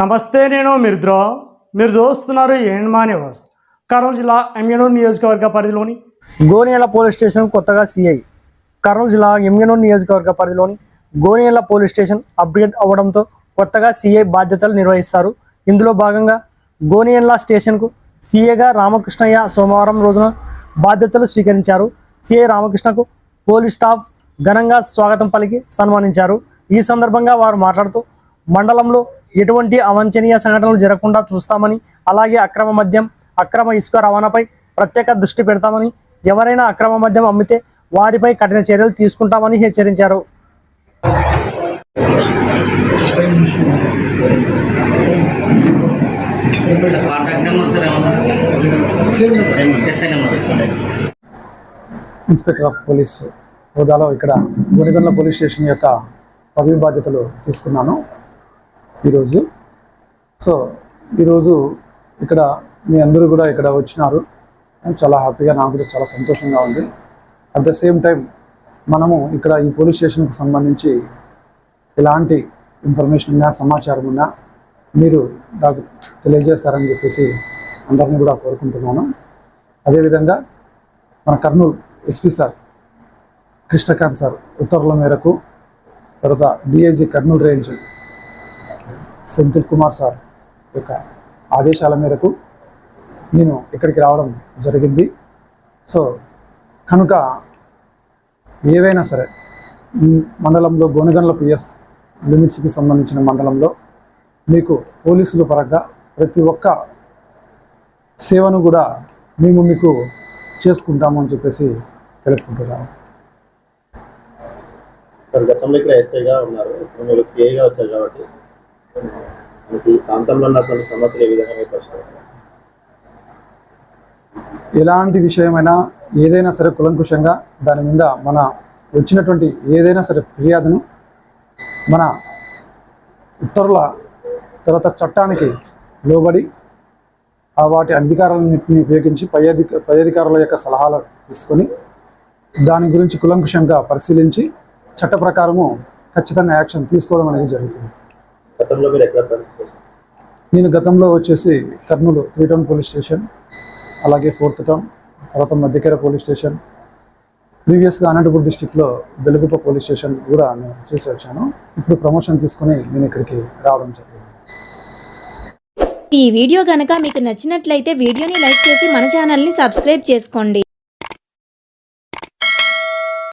నమస్తే నేను మిర్ద్రో. మీరు చూస్తున్నారు ఏంమా న్యూస్. కర్నూలు జిల్లా ఎమ్మెనూరు నియోజకవర్గ పరిధిలోని గోనియల పోలీస్ స్టేషన్ కొత్తగా సిఐ. కర్నూలు జిల్లా ఎమ్మెనూరు నియోజకవర్గ పరిధిలోని గోనియల పోలీస్ స్టేషన్ అప్గ్రేడ్ అవ్వడంతో కొత్తగా సిఐ బాధ్యతలు నిర్వహిస్తారు. ఇందులో భాగంగా గోనియన్ల స్టేషన్కు సిఐగా రామకృష్ణయ్య సోమవారం రోజున బాధ్యతలు స్వీకరించారు. సిఐ రామకృష్ణకు పోలీస్ స్టాఫ్ ఘనంగా స్వాగతం పలికి సన్మానించారు. ఈ సందర్భంగా వారు మాట్లాడుతూ మండలంలో ఎటువంటి అవాంఛనీయ సంఘటనలు జరగకుండా చూస్తామని అలాగే అక్రమ మద్యం అక్రమ ఇసుక రవాణాపై ప్రత్యేక దృష్టి పెడతామని ఎవరైనా అక్రమ మద్యం అమ్మితే వారిపై కఠిన చర్యలు తీసుకుంటామని హెచ్చరించారు. ఇన్స్పెక్టర్ ఆఫ్ పోలీస్ హోదాలో ఇక్కడ గుడిగొండ పోలీస్ స్టేషన్ యొక్క పదవి బాధ్యతలు తీసుకున్నాను. ఈరోజు. సో ఈరోజు ఇక్కడ మీ అందరూ కూడా ఇక్కడ వచ్చినారు. చాలా హ్యాపీగా నాకు కూడా చాలా సంతోషంగా ఉంది. అట్ ద సేమ్ టైం మనము ఇక్కడ ఈ పోలీస్ స్టేషన్కి సంబంధించి ఎలాంటి ఇన్ఫర్మేషన్ ఉన్నా సమాచారం ఉన్నా మీరు నాకు తెలియజేస్తారని చెప్పేసి అందరినీ కూడా కోరుకుంటున్నాను. అదేవిధంగా మన Kurnool SP sir Krishnakanth sir ఉత్తర్వుల మేరకు తర్వాత DIG Kurnool range Senthil Kumar sir యొక్క ఆదేశాల మేరకు నేను ఇక్కడికి రావడం జరిగింది. సో కనుక ఏవైనా సరే మండలంలో గోనగండ్ల పిఎస్ లిమిట్స్కి సంబంధించిన మండలంలో మీకు పోలీసుల పరంగా ప్రతి ఒక్క సేవను కూడా మేము మీకు చేసుకుంటాము అని చెప్పేసి తెలుపుకుంటున్నాము. గతంలో ఇక్కడ ఎస్ఐగా ఉన్నారు. ఇప్పుడు మీరు సిఐగా వచ్చారు కాబట్టి మనకి ప్రాంతంలో ఉన్నటువంటి సమస్యలు ఏ విధంగా పరిష్కరిస్తారు? ఎలాంటి విషయమైనా ఏదైనా సరే కులంకుశంగా దాని మీద మన వచ్చినటువంటి ఏదైనా సరే ఫిర్యాదును మన ఉత్తర్వుల తర్వాత చట్టానికి లోబడి ఆ వాటి అధికారాలన్నింటినీ ఉపయోగించి పై అధిక పై అధికారుల యొక్క సలహాలు తీసుకొని దాని గురించి కులంకుశంగా పరిశీలించి చట్ట ప్రకారము ఖచ్చితంగా యాక్షన్ తీసుకోవడం అనేది జరుగుతుంది. గతంలో మీరు ఎక్కడ పనిచేశారు నేను గతంలో వచ్చేసి Kurnool three town police station అలాగే ఫోర్త్ టౌన్ తర్వాత మధ్యకెర పోలీస్ స్టేషన్ ప్రీవియస్గా అనంతపురం డిస్టిక్లో బెలుగుప్ప పోలీస్ స్టేషన్ కూడా నేను చేసి వచ్చాను. ఇప్పుడు ప్రమోషన్ తీసుకొని నేను ఇక్కడికి రావడం జరిగింది. ఈ వీడియో గనక మీకు నచ్చినట్లయితే వీడియోని లైక్ చేసి మన ఛానల్ని సబ్స్క్రైబ్ చేసుకోండి.